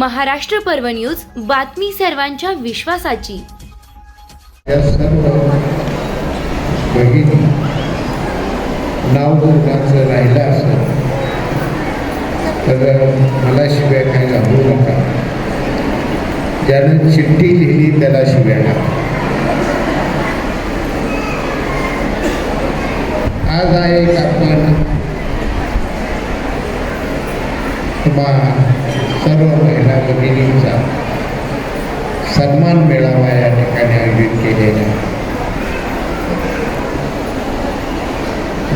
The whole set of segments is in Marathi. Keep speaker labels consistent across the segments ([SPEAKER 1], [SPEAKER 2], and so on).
[SPEAKER 1] महाराष्ट्र पर्व न्यूज बातमी सर्वांच्या विश्वासाची.
[SPEAKER 2] या सर्व बहिणी नाव जर माझं राहिलं असं तर मला शिव्या खायला होऊ नका. ज्यानं चिठ्ठी लिहिली त्याला शिव्या आज आहे एक आपण तुम्हा सर्व महिला भगिनींचा सन्मान मेळावा या ठिकाणी आयोजित केलेला आहे.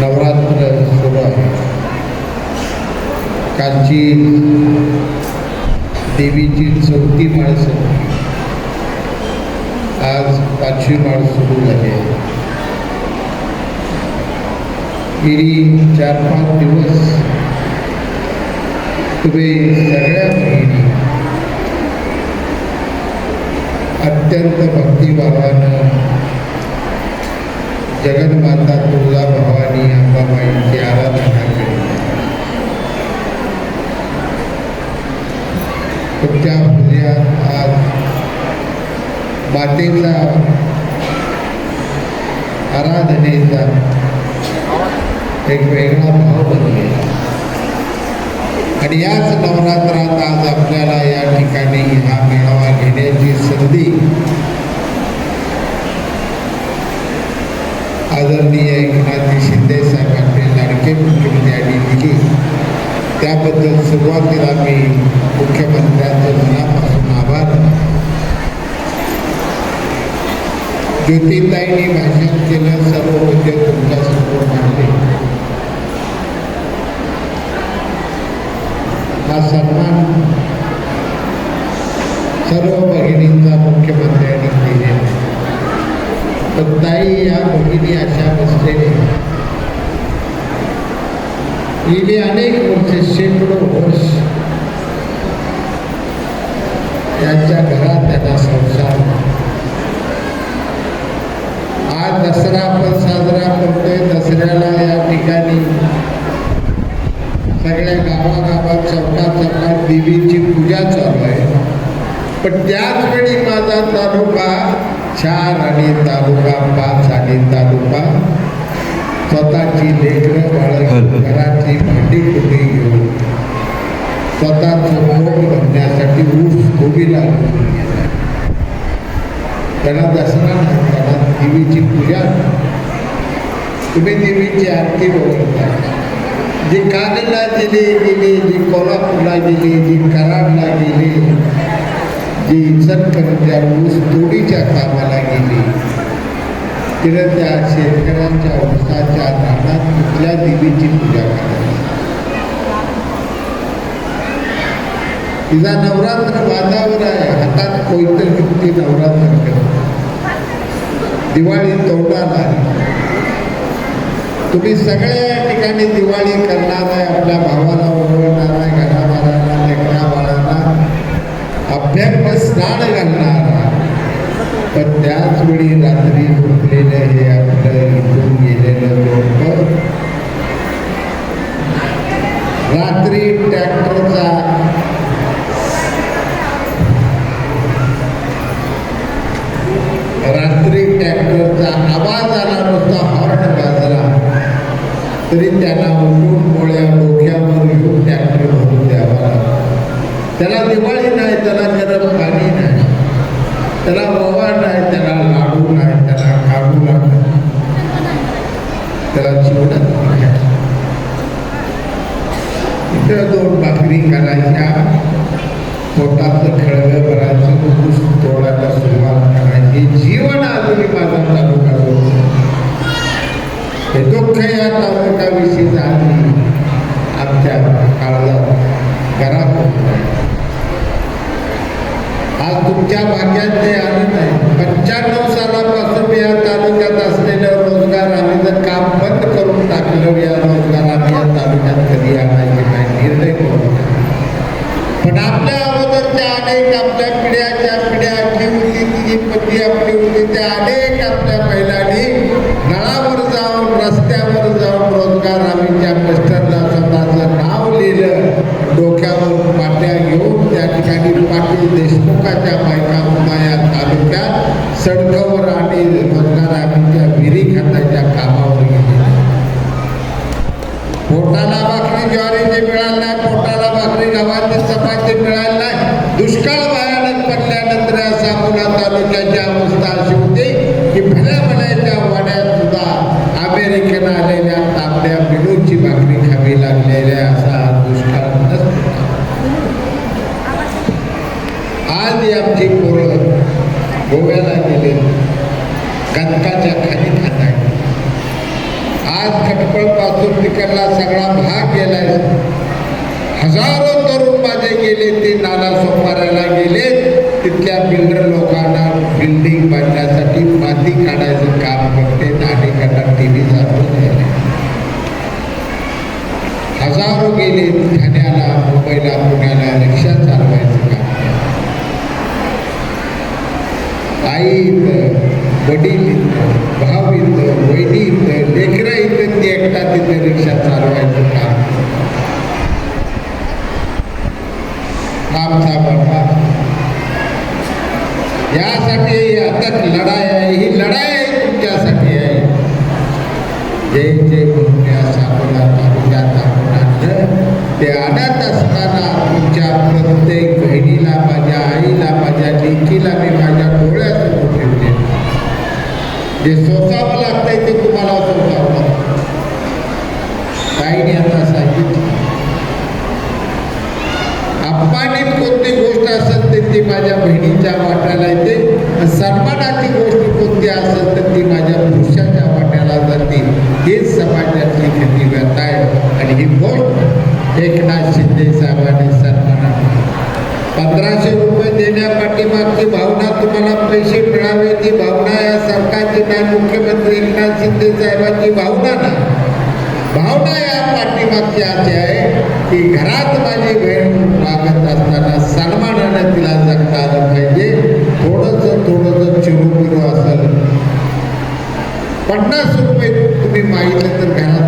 [SPEAKER 2] नवरात्र सुरू आहे. कालची देवीची चौथी माळ सुरू आज पाचवी माळ सुरू झाली आहे. गेली चार पाच दिवस तुम्ही सगळ्या बहिणी अत्यंत भक्तिभावानं जगन्माता तुळजा भवानी अंबाबाईची आराधना केली. तुमच्या हृदयात आज मातेचा आराधनेचा एक वेगळा भाव बनलेला आणि याच नवरात्रात आज आपल्याला या ठिकाणी हा मेळावा घेण्याची संधी आदरणीय एकनाथजी शिंदे साहेबांनी लाडके मुख्यमंत्र्यांनी दिली. त्याबद्दल सुरुवातीला मी मुख्यमंत्र्यांचं मनापासून आभार. ज्योतिताईंनी भाषण केलं सर्व मुद्दे तुमच्यासमोर मांडले. हा सन्मान. सर्व भगिनींचा मुख्यमंत्र्यांनी केलेला पण ताई या भगिनी अशा बसलेले गेली अनेक वर्ष शेकडो वर्ष यांच्या घरात त्यांना संसार आज दसरा आपण साजरा करतोय दसऱ्याला या ठिकाणी सगळ्या गावागावात चौका चौकात देवीची पूजा चालू आहे पण त्याच वेळी माझा तालुका चार आणि तालुका पाच आणि तालुका स्वतःची लेकरं बाळ घराची भांडी कुठे घेऊन स्वतःचं पोट भरण्यासाठी ऊस उभी लागून गेला त्याला दसरा नाही त्याला देवीची पूजा तुम्ही देवीची आरती बघता जी कागदला दिली गेली जी कोल्हापूरला गेली जी कराडला गेली जी इचलकरंजा ऊस तोडीच्या कामाला गेली. तिनं त्या शेतकऱ्यांच्या ऊसाच्या रानात कुठल्या देवीची पूजा करायची तिचा नवरात्र बांधावर आहे. हातात कोयतर युक्ती नवरात्र करते दिवाळी तोंडाला आहे. तुम्ही सगळ्या ठिकाणी दिवाळी करणार आहे आपल्या भावाला ओळखणार आहे. अभ्यंग स्नान घालणार. पण त्याच वेळी रात्री झोपलेलं हे आपलं इथून गेलेलं लोक रात्री ट्रॅक्टरचा रात्री ट्रॅक्टरचा आवाज आला नुसता हॉर्न गाजला तरी त्यांना उठून मोळ्या डोक्यावर घेऊन ट्रॅक्टर भरून द्यावा त्याला दिवाळी नाही त्याला गरम पाणी नाही त्याला ववा नाही त्याला लाडू नाही त्याला काढू लागत त्याला चिवडत इथं दोन भाकरी करायच्या पोटाचं खळगं भरायचं ऊस तोडायला सुरुवात करायची जीवन अजूनही माझा तालुका होतं. हे दुःख या तालुक्याविषयी झाली आमच्या काळात घरात त्या बायका उमाया तालुक्यात सडकवर आणि रोजगार आम्ही घेतला नाही आज खटपळपासून तिकडला सगळा भाग गेलाय. हजारो तरुण माझे गेले ते नाला सोपारायला गेले. तिथल्या बिल्डर लोकांना बिल्डिंग बांधण्यासाठी माती काढायचं काम करते. नागरिकांना टीव्ही जातो हजारो गेले ठाण्याला मुंबईला पुण्याला रिक्षा चालवायचं काम. आई वडील भाव इथं बहिणी इथं लेकरं इथं ती एकटा तिथं रिक्षा चालवायचं काम. माझ्या बहिणीच्या वाट्याला येते. सन्मानाची गोष्ट कोणती असेल तर ती माझ्या पुरुषाच्या वाट्याला जाते. हेच समाजाची किती व्यर्थ आहे. आणि ही गोष्ट एकनाथ शिंदे साहेबांनी सन्माना पंधराशे रुपये देण्यापाठीमागची भावना तुम्हाला पैसे मिळावे ती भावना या सरकारची नाही मुख्यमंत्री एकनाथ शिंदे साहेबांची भावना नाही. भावना या पाठीमागची अशी आहे की घरात माझी बहीण मागत असताना सन्मानाने तिला जग पन्नास रुपये तुम्ही मागितले तर घ्या.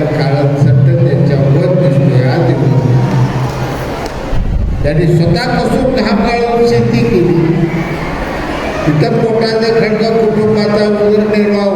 [SPEAKER 2] येणाऱ्या काळात सतत त्यांच्या मत दिसतोय आज त्यांनी स्वतःपासून हा काळावर शेती केली. तिथं पोटाचा खडका कुटुंबाचा उदरनिर्वाह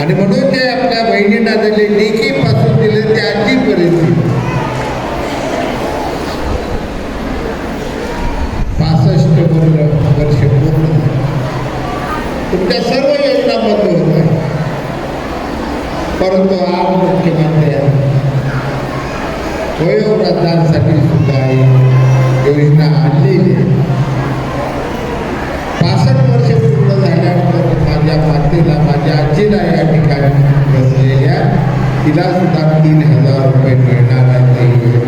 [SPEAKER 2] आणि म्हणून ते आपल्या बहिणींना दिले लेखीपासून दिले ते आजीपर्यंत तिला सुद्धा तीन हजार रुपये मिळणार आहे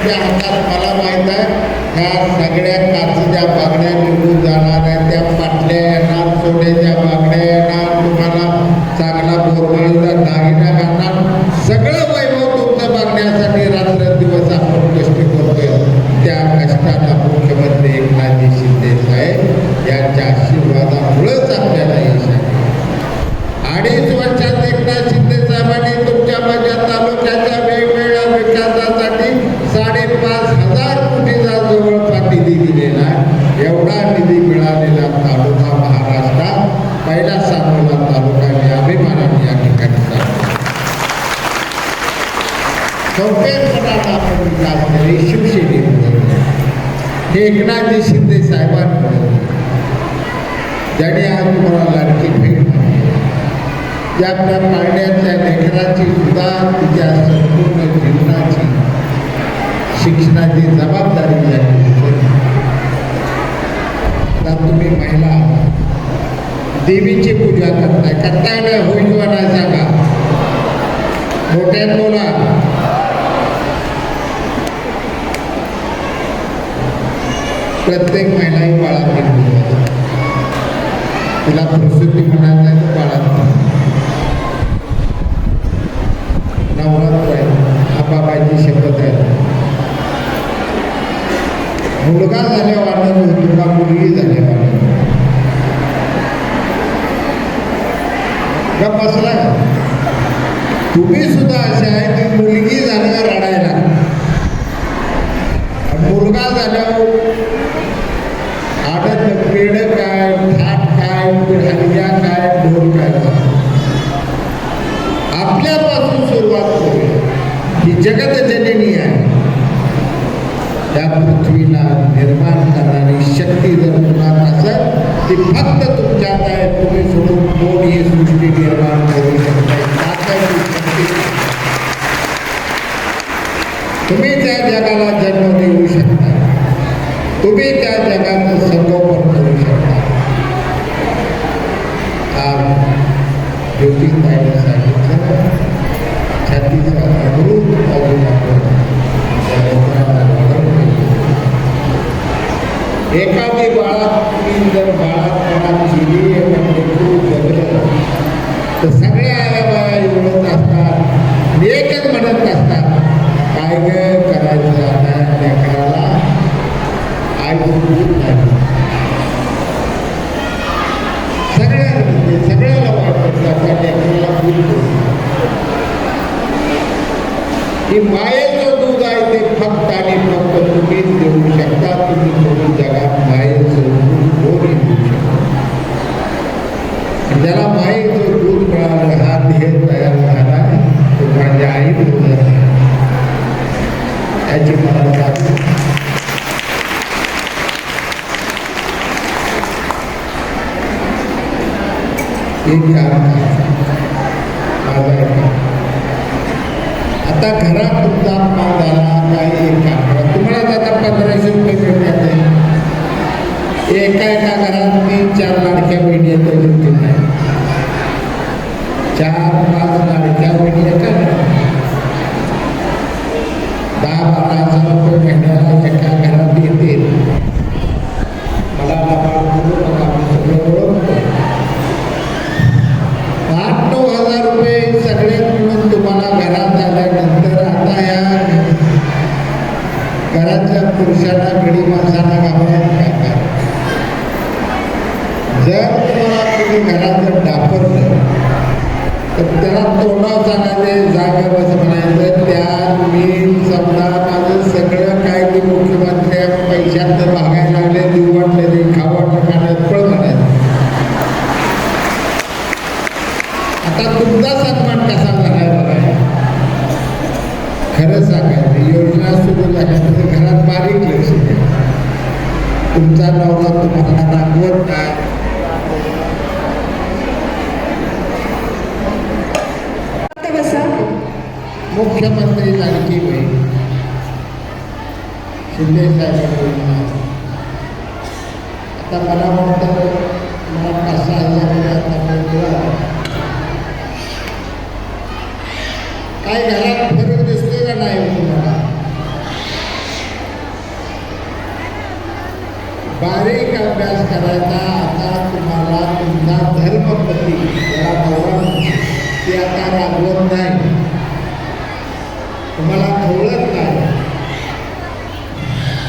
[SPEAKER 2] जाणार हातात मला माहीत आहे ह्या सगळ्या काचीच्या बागड्या निघून जाणार आहेत त्या पाटल्या येणार सोन्याच्या बागड्या येणार तुम्हाला चांगला बोरमाळीचा दागिना घालणार सगळं वैभव तुमचं बघण्यासाठी रात्र दिवस आपण कष्ट करतोय त्या कष्टाला मुख्यमंत्री एकनाथजी शिंदे साहेब यांच्या आशीर्वादामुळेच आपल्याला यश आहे अडीच वर्षात एकनाथ शिंदे साहेबांनी तुमच्या माझ्या तालुक्याच्या वेगवेगळ्या विकासासाठी साडेपाच हजार कोटीचा जवळपास निधी दिलेला आहे एवढा निधी मिळालेला तालुका महाराष्ट्रात पहिला सांगोला तालुका मी अभिमानाने या ठिकाणी सांगतो चौथ्यापणाला आपण विकास केले शिवसेनेमुळे हे एकनाथजी शिंदे साहेबांमुळे ज्याने आज तुम्हाला लाडकी भेट दिली. आपल्या पाळण्यातल्या लेखनाची सुद्धा तिच्या संपूर्ण जीवनाची शिक्षणाची जबाबदारी झाली तुम्ही महिला देवीची पूजा करताय करताय ना होईल जागा. सांगा मोठ्यात बोला. प्रत्येक महिला ही बाळात तिला प्रसिद्धी म्हणायचं आहे तर बाळात नवरात्र आहे. बाबाची शपथ आहे. मुलगा झाल्यावर होतो का मुलगी झाल्यावर का बसला तुम्ही सुद्धा असे आहे की मुलगी झाल्यावर रडायला. मुलगा झाल्यावर आडत पेड काय थाट काय हलग्या काय ढोल काय आपल्यापासून सुरुवात करूया ही जगत जननी आहे त्या पृथ्वीला निर्माण करणारी शक्ती जर तुम्हाला असेल ती फक्त तुमच्यात आहे तुम्ही सोडून कोण ही सृष्टी निर्माण करू शक्ती तुम्ही त्या जगाला जन्म देऊ शकता तुम्ही त्या जगाचं संगोपन करू शकता. आज ज्योतिषाईने सांगितलं छातीचा अनुरूप पाऊल एखादी बाळात तुम्ही जर बाळात केली आणि खूप जगलं तर सगळ्या आया बाया एवढत असतात एकच म्हणत असतात काय ग? आई दूध नाही सगळ्या म्हणजे सगळ्याला वाटतं त्या लेकराला दूध देऊ. ही मायेचं दूध आहे ते फक्त आणि फक्त तुम्हीच देऊ शकता तुम्ही सोडून जगात मायेचं दूध कोणी देऊ शकता आणि ज्याला मायेचं दूध मिळालं हा ध्येय तयार झाला तो माझ्या आई दूध याची मला जाणीव. एक काम माझा ऐका. आता घरात तुमचा अपमान झाला काही एक करा. तुम्हाला आता पंधराशे रुपये मिळतात एका एका घरात तीन चार लाडक्या बहिणी आहेत चार पाच लाडक्या बहिणी येतात दहा बारा हजार रुपये महिन्याला एका घरात येते मला लबाड करू नका आम्ही सगळं ओळखतो आठ नऊ हजार रुपये सगळे मिळून तुम्हाला घरात आल्यानंतर आता या घरातल्या पुरुषांना गडी माणसांना घाबरायला काय काय जर तुम्हाला तुम्ही घरात जर डापरलं तर त्याला तोंडाव सांगायचे जागा बस म्हणायचं त्यात मी समजा माझं सगळं काय ते मुख्यमंत्री पैशात भागायला लागले देऊ वाटले ते खाऊ वाटलं खाण्यात पळ म्हणायचं आता तुमचा सन्मान कसा झालाय बघा खरं सांगायचं योजना सुरू झाल्यानंतर घरात बारीक लक्ष द्या तुमचा नवरा तुम्हाला रागवत नाही
[SPEAKER 3] आता बसा
[SPEAKER 2] मुख्यमंत्री लाडकी बहीण शिंदे साहेबांना आता मला वाटतं मला पाच सहा हजार रुपये आता मिळाले. काय घरात फरक दिसतोय का नाही हो तुम्हाला बारीक अभ्यास करायचा. आता तुम्हाला तुमचा धर्मपती त्याला भगवान ते म्हणजे आता राबवत नाही. तुम्हाला खवळत नाही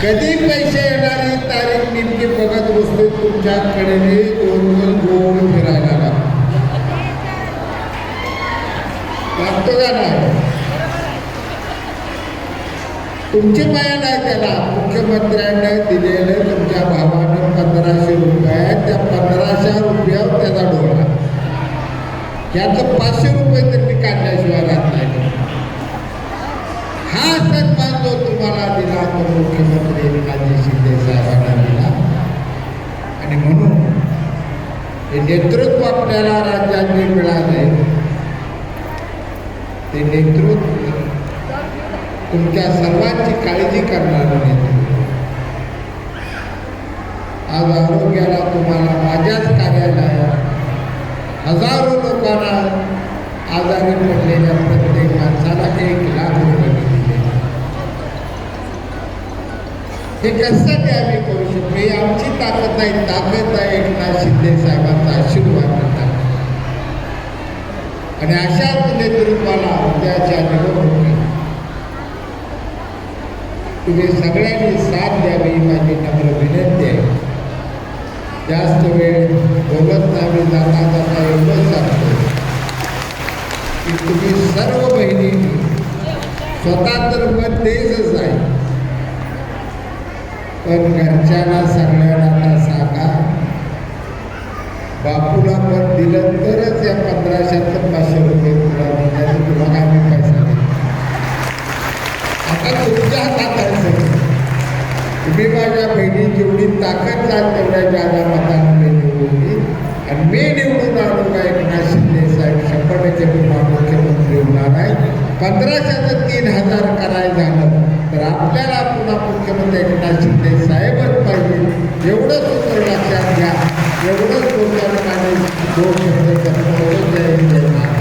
[SPEAKER 2] कधी पैसे येणारी तारीख नेमकी बघत बसते तुमच्याकडे. दोन दोन गोल फिरायला लागतो का नाही? तुमची माया नाही त्याला. मुख्यमंत्र्यांनी दिले तुमच्या भावानं पंधराशे रुपये आहेत त्या पंधराशे रुपयावर त्याचा डोळा याचं पाचशे रुपये त्यांनी काढल्याशिवाय राहत नाही. हा सन्मान जो तुम्हाला दिला तो मुख्यमंत्री एकनाथजी शिंदे साहेबांना दिला. आणि म्हणून हे नेतृत्व आपल्याला राज्यात मिळाले. ते नेतृत्व तुमच्या सर्वांची काळजी करणारं नेतृत्व आज आरोग्याला तुम्हाला माझ्याच कार्यालयात हजारो लोकांना आजारी पडलेल्या प्रत्येक माणसाला एक लाख रुपये दिले हे कशासाठी आम्ही करू शकतो? ही आमची ताकद नाही ताकद आहे एकनाथ शिंदे साहेबांचा आशीर्वाद होता आणि अशाच नेतृत्वाला उद्याच्या निवडणुकीत तुम्ही सगळ्यांनी साथ द्यावी माझी नम्र विनंती आहे. जास्त वेळ बोलत नाही जाता जाता एवढंच सांगतो. की तुम्ही सर्व बहिणी स्वतः तर मग तेच आहे. पण घरच्यांना सगळ्यांना आता सांगा. बापूला पण दिलं तरच या पंधराशेचं पाचशे रुपये तुला म्हणजे तुम्हाला आम्ही पैसा देतो आता तुमच्या हातात आहे. तुम्ही माझ्या बहिणी जेवढी ताकद जाल तेवढ्या जागा मतानं मी निवडून आणि मी निवडून आलो का एकनाथ शिंदे साहेब शंभर टक्के तुम्हाला मुख्यमंत्री होणार आहे. पंधराशेचं तीन हजार करायला झालं. तर आपल्याला पुन्हा मुख्यमंत्री एकनाथ शिंदे साहेबच पाहिजे. एवढंच सूत्र लक्षात घ्या. एवढंच बोलताना माझे दोन शब्द करतो. जय हिंद जय महाराष्ट्र